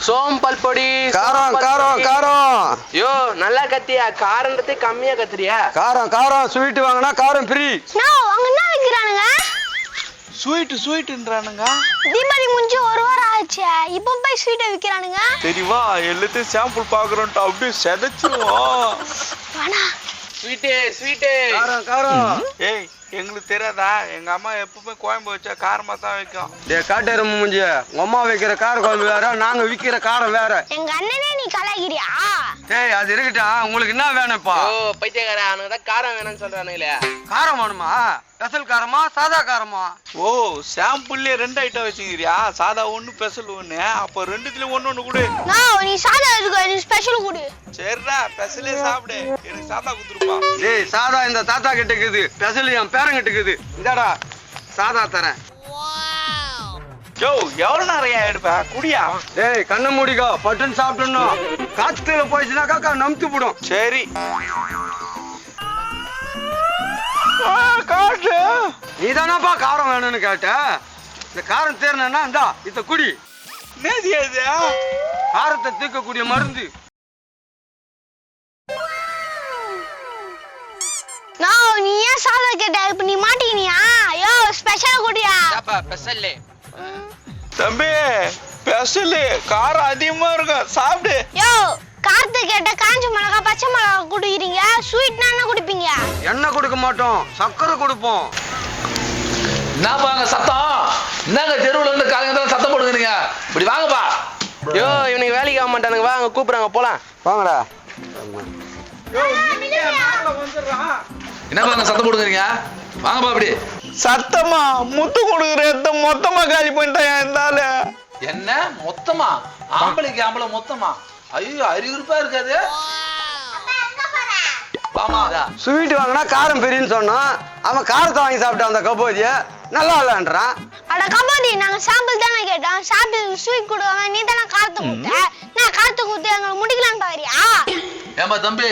சோம்பல் பொடி காரம் காரம். காரம். யோ நல்லா கத்தியா? காரன்றதே கம்மியா கத்துறியா? காரம் காரம் ஸ்வீட் வாங்கினா காரம் ஃப்ரீ அவங்க என்ன வைக்கிறானுங்க? ஸ்வீட்டு ஸ்வீட்டுன்றானுங்க தீபாவளி முடிஞ்சு ஒரு வாரம் ஆச்சு. இப்போ போய் ஸ்வீட்டை விற்கிறானுங்க தெரியவா எல்லாத்தையும் சாம்பிள் பாக்குறோம்ட்டு அப்படியே செதைச்சிருவோம். வேணா ஸ்வீட்டு ஸ்வீட்டு காரம் காரம். ஏய் எங்களுக்கு தெரியாதா? எங்க அம்மா எப்பவுமே கோயம்பு வச்சா காரமா தான் வைக்கும். டே காட்டேரு மூஞ்சி உங்க அம்மா வைக்கிற கார குழம்பு வேற நாங்க விக்கிற காரம் வேற. எங்க அண்ணனே நீ கலாய்க்கிறியா டேய் அது இருக்கட்டா உங்களுக்கு என்ன வேணும்ப்பா? ஓ பைத்தியக்கார அவனுக்கு தான் காரம் வேணும்னு சொல்றானுங்களே. காரம் வேணுமா? ஸ்பெஷல் காரமா சாதா காரமா? ஓ சாம்பிள்லயே ரெண்டு ஐட்டம் வச்சுக்கிறியா? சாதா ஒண்ணு ஸ்பெஷல் ஒண்ணு. அப்போ ரெண்டுத்துல ஒண்ணு ஒண்ணு கொடு. நான் நீ சாதா இருக்கு நீ ஸ்பெஷல் கொடு. சரிடா ஸ்பெஷலே சாப்பிடு. எனக்கு சாதா குடுத்துருப்பா. டேய் சாதா இந்த தாத்தா கிட்ட இருக்குது. ஸ்பெஷல் என் பேரன் கிட்ட இருக்குது. இந்தாடா சாதா தரேன். யோ எவ்வளவு நேரம் எடுப்ப? குடியா? டேய் கண்ணை மூடிக்கோ பட்டுன்னு சாப்பிடணும் காத்துல போயிடுச்சுனாக்கா நம்பி போடும். சரி. ஆ, காட்டு. நீ தானப்பா காரம் வேணும்னு கேட்ட. இந்த காரம் தேரணும்னா இந்தா இத குடி. காரத்தை தீர்க்கக்கூடிய மருந்து. நான் நீ ஏன் சாதா கேட்ட? இப்ப நீ மாட்டிக்கினியா? யோ ஸ்பெஷல் கொடியா? ஸ்பெஷல் தம்பி ஸ்பெஷல் காரம் அதிகமா இருக்கும் சாப்பிடு. யோ கார்த்து கேட்ட காஞ்ச மிளகா பச்சை மிளகா குடிக்கிறீங்க? ஸ்வீட்னா என்ன குடிப்பீங்க? எண்ணெய் கொடுக்க மாட்டோம். சக்கரை கொடுப்போம். என்னப்பா அங்க சத்தம். என்னங்க தெருவுல இருந்து காலையில சத்தம் போடுங்க இப்படி வாங்கப்பா. யோ இவனுக்கு வேலைக்கு ஆக மாட்டானுங்க. வா அங்க கூப்பிடுறாங்க. போலாம். வாங்கடா. என்னப்பா அங்க சத்தம் போடுங்க வாங்கப்பா இப்படி சத்தமா முத்து கொடுக்குற மொத்தமா காலி பண்ணிட்டேன் இருந்தால? என்ன? மொத்தமா? ஆம்பளைக்கு ஆம்பளை மொத்தமா? ஐயோ அறிவுறுப்பா இருக்காது. ஸ்வீட் வாங்கினா காரம் பெரியன்னு சொன்னான் அவன் காரத்தை வாங்கி சாப்பிட்டான் அந்த கபோதிய நல்லா இல்லைன்றான். அட கபாடி நாங்க சாம்பிள் தானே கேட்டோம். சாப்பிள் ஸ்வீட் கொடுக்காம நீ தானே காரத்தை கொடுத்த? நான் காரத்தை கொடுத்து எங்களை முடிக்கலான்னு பாக்குறியா? ஏம்பா தம்பி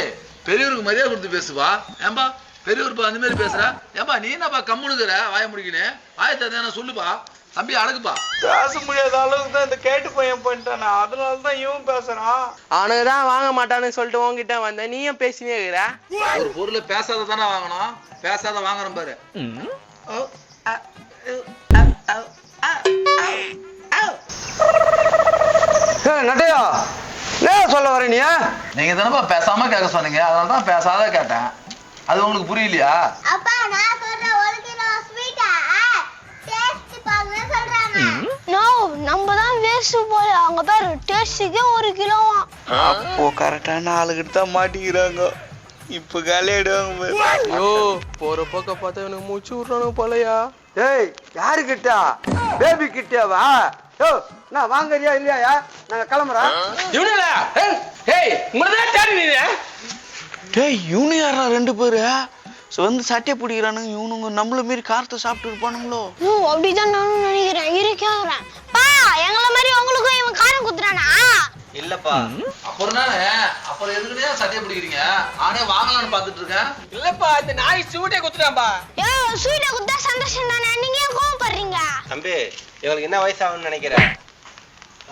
பெரியவருக்கு மரியாதை கொடுத்து பேசுவா? ஏம்பா பெரியவருப்பா அந்த மாதிரி பேசுற? ஏம்பா நீ என்னப்பா கம்முனுக்குற வாய முடிக்கணும் வாய தந்தான சொல்லுப்பா? தம்பி அடக்குப்பா பேச முடியாத அளவுக்கு தான் இந்த கேட்டு பையன் பண்ணிட்டான். அதனால தான் இவன் பேசுறான். அவனுக்கு தான் வாங்க மாட்டான்னு சொல்லிட்டு உன்கிட்ட வந்தேன். நீயும் பேசினே இருக்கிற? ஒரு பொருளை பேசாத தானே வாங்கணும். பேசாத வாங்குறோம் பாரு. நட்டையா? என்ன சொல்ல வர நீ? நீங்க தானப்பா பேசாம கேட்க சொன்னீங்க. அதனால தான் பேசாத கேட்டேன். அது உங்களுக்கு புரியலையா? அப்பா நான் சொல்ற ஒரு கிலோ ஸ்வீட்டா டேஸ்ட் பாருங்க சொல்றாங்க. நோ நம்ம தான் வேஸ்ட் போல அவங்க பேர் டேஸ்ட்டுக்கே ஒரு கிலோவா அப்போ கரெக்டான ஆளுகிட்ட தான் மாட்டிக்கிறாங்க. இப்போ காலியாயிடுவாங்க பாரு. யோ போற பக்கம் பார்த்தா இவனுக்கு மூச்சு விட்றானுங்க போலயா? ஏய் யாரு கிட்ட பேபி கிட்டவா யோ நான் வாங்கறியா இல்லையா? நாங்க கிளம்புறோம். இவனுங்களா? ஏய் உங்களை தான் தேடி நீங்க டேய் இவனு யாரா ரெண்டு பேரு? So வந்து சட்டையை பிடிக்கிறானுங்க இவனுங்க நம்மள மாரி காரத்தை சாப்பிட்டு இருப்பானுங்களோ? ஓ அப்படிதான் நானும் நினைக்கிறேன். இருக்கேன் பா எங்கள மாதிரி உங்களுக்கும் இவன் காரம் குத்துறானா? இல்லப்பா. அப்புறம் தானே அப்புறம் எதுக்குனே சட்டையை பிடிக்கிறீங்க? நானே வாங்கலாம்னு பார்த்துட்டு இருக்கேன் இல்லப்பா இந்த நாய் சூட்டே குத்துட்டான்பா. ஏ ஸ்வீட்டை குத்தா சந்தோஷம் தானே நீங்க ஏன் கோவப்படுறீங்க? தம்பி இவங்களுக்கு என்ன வயசு ஆகும்னு நினைக்கிறேன்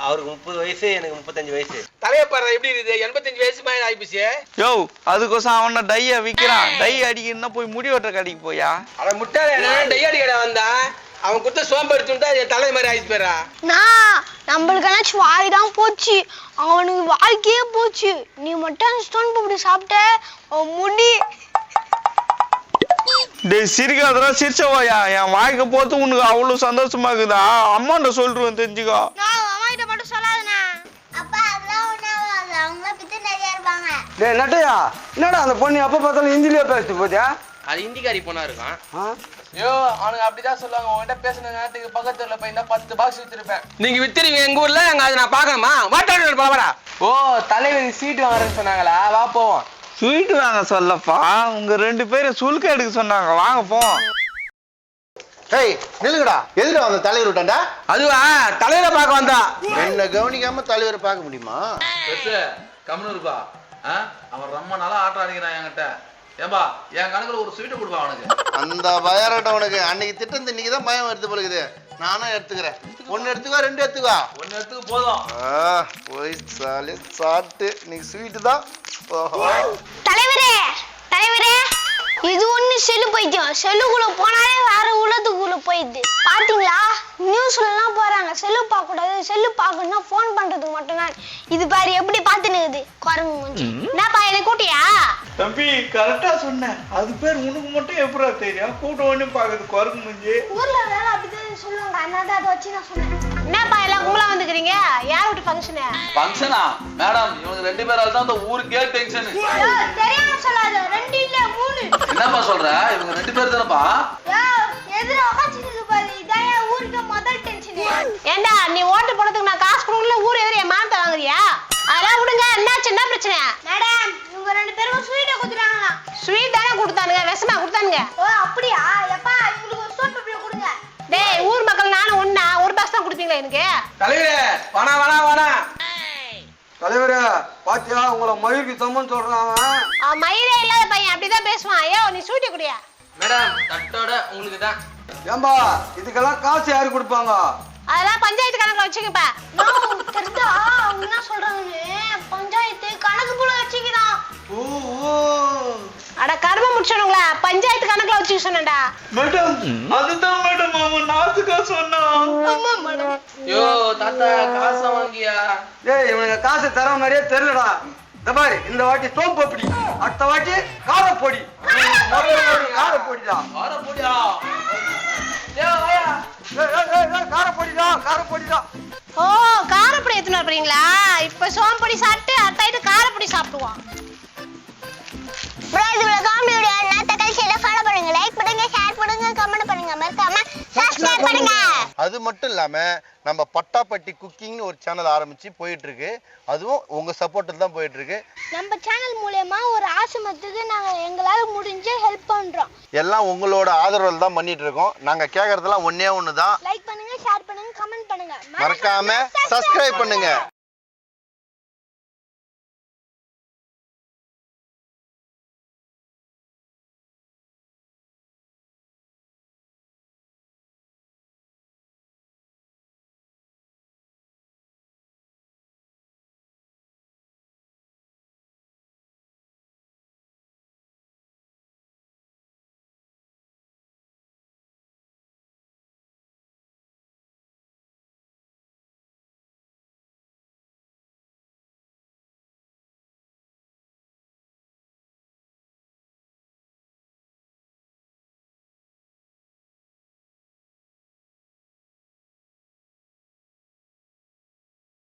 அவருக்கு முப்பது வயசு எனக்கு முப்பத்தஞ்சு வயசு. தலைய பாரு எப்படி இருக்குது? எண்பத்தஞ்சு வயசு மாதிரி ஆயிப்போச்சு. யோ அதுக்கோசம் அவன டைய விக்கிறான் டை அடிக்கணும்னா போய் முடி வெட்டுற கடைக்கு போயா? அவன் முட்டாள டையாடி கடை வந்தான். அவன் குத்த சோம்பெடுத்துட்டா என் தலை மாதிரி ஆயிடுச்சு போறா நான் நம்மளுக்கு வாய் தான் போச்சு. அவனுக்கு வாழ்க்கையே போச்சு. நீ மட்டும் ஸ்டோன் பப்படி சாப்பிட்ட? உன் முடி. டேய் சிரிக்காதடா சிரிச்சவாயா என் வாய்க்கு போத்து உனக்கு அவ்வளவு சந்தோஷமா இருக்குதா? அம்மாண்ட சொல்றேன் தெரிஞ்சுக்கோ. அம்மாகிட்ட மட்டும் சொல்லாதண்ணா. அப்பா அதெல்லாம் ஒன்றாவது அவங்கள பத்தி நிறைய இருப்பாங்க. டேய் நட்டையா? என்னடா அந்த பொண்ணு எப்ப பார்த்தாலும் ஹிந்திலேயே பேசிட்டு போதியா அது இந்திக்காரி பொண்ணா இருக்கும் ஆ? ஐயோ அவனுக்கு அப்படிதான் சொல்லுவாங்க. உங்ககிட்ட பேசின நேரத்துக்கு பக்கத்துல போய் இந்த பத்து பாக்ஸ் வித்திருப்பேன் நீங்க வித்துருவீங்க எங்க ஊர்ல? அங்க அதை நான் பார்க்கணுமா? வாட்டாடு போலவரா ஓ தலைவர் சீட்டு வாங்குறேன்னு சொன்னாங்களா? வா போவோம். ஸ்வீட் வாங்க சொல்லப்பா. உங்க ரெண்டு பேரும் சுல்க எடுக்க சொன்னாங்க. வாங்க போ ஏய் நில்லுங்கடா. எதுடா அந்த தலைவர் விட்டாண்டா அதுவா தலைவரை பார்க்க வந்தா. என்ன கவனிக்காம தலைவரை பார்க்க முடியுமா? கம்முனு இருப்பா. ஆ? அவன் ரொம்ப நாளா ஆட்டம் அடிக்கிறான் என்கிட்ட. ஏம்பா என் கணக்குல ஒரு ஸ்வீட்டை கொடுப்பா அவனுக்கு. அந்த பயரட்டம் உனக்கு. அன்னைக்கு திட்டம் இன்னைக்கு தான் பயம் வருது போல இருக்குது நானும் எடுத்துக்கிறேன். ஒன்னு எடுத்துக்கோ ரெண்டு எடுத்துக்கோ ஒன்னு இடத்துக்கு போதும். ஆ, போய் சாலி சாப்பிட்டு இன்னைக்கு ஸ்வீட்டு தான். தலைவரே இது ஒண்ணு செல்லு பைத்தியம் செல்லுக்குள்ள போனாலே வேற உலகத்துக்குள்ள போயிடுது. பாத்தீங்களா? நியூஸ்ல எல்லாம் போறாங்க. செல்லு பார்க்க கூடாது செல்லு பார்க்கணும்னா ஃபோன் பண்றதுக்கு மட்டும்தான். இது பாரு எப்படி பாத்துனுக்குது குரங்கு மூஞ்சி என்னப்பா என்ன கூட்டியா? தம்பி கரெக்டா சொன்னேன். அது பேர் உனக்கு மட்டும் எப்படா தெரியும்? கூட்டம் ஒண்ணு பாக்குது குரங்கு முடிஞ்சு ஊர்ல வேலை அப்படிதான் சொல்லுவாங்க. அதனால அதை வச்சு நான் சொன்னேன். என்னப்பா எல்லாம் கும்பலா வந்துக்கிறீங்க? ஃபங்க்ஷனு ஃபங்க்ஷனா மேடம் இவங்க ரெண்டு பேரால தான் இந்த ஊருக்கே டென்ஷன் தெரியாம சொல்லாத. ரெண்டு இல்ல மூணு. என்னப்பா சொல்ற? இவங்க ரெண்டு பேர் தானப்பா? எதிர உக்காச்சிட்டு பாரு. இதான் என் ஊருக்கு முதல் டென்ஷன் ஏண்டா நீ ஓட்டு போடுறதுக்கு நான் காசு பாத்தியா உங்களை மயிருக்கு தம்மன் சொல்றான் அவன். மயிரே இல்லாத பையன் அப்படிதான் பேசுவான். ஐயோ நீ ஸ்வீட்டை குடியா. மேடம் தட்டோட உங்களுக்கு தான். ஏம்பா இதுக்கெல்லாம் காசு யாரு கொடுப்பாங்க? அதெல்லாம் பஞ்சாயத்து கணக்குல வச்சுக்கப்பா. கரும முடிச்சவனுங்களா பஞ்சாயத்து கணக்குல வச்சுக்க சொன்னேன்டா. மேடம் அதுதான் மேடம். அவன் நாத்துக்கா சொன்னான். ஆமா மேடம். யோ தாத்தா காசை வாங்கியா? டேய் இவனுங்க காசு தர மாதிரியே தெரியலடா. இந்த மாதிரி இந்த வாட்டி சோப்பு பொடி அடுத்த வாட்டி காரப்பொடி காரப்பொடிடா வார போடியா? யோ வாயா. ஏய், ஏய், ஏய், ஏய், காரப்பொடிடா காரப்பொடிடா ஓ காரப்பொடி எடுத்துன்னு வரீங்களா இப்ப சோம்பொடி சாப்பிட்டு அடுத்தாயிட்டு காரப்பொடி சாப்பிடுவான். பண்ணுங்க கமெண்ட் பண்ணுங்க மறக்காம சப்ஸ்கிரைப் பண்ணுங்க. அது மட்டும் இல்லாம நம்ம பட்டாப்பட்டி குக்கிங்னு ஒரு சேனல் ஆரம்பிச்சு போயிட்டு இருக்கு அதுவும் உங்க சப்போர்ட்டில் தான் போயிட்டு இருக்கு நம்ம சேனல் மூலயமா ஒரு ஆசிரமத்துக்கு நாங்க எங்களால முடிஞ்ச ஹெல்ப் பண்றோம். எல்லாம் உங்களோட ஆதரவில் தான் பண்ணிட்டு இருக்கோம் நாங்க கேட்கறதெல்லாம் ஒன்னே ஒன்று தான் லைக் பண்ணுங்க ஷேர் பண்ணுங்க கமெண்ட் பண்ணுங்க. மறக்காம சப்ஸ்கிரைப் பண்ணுங்க.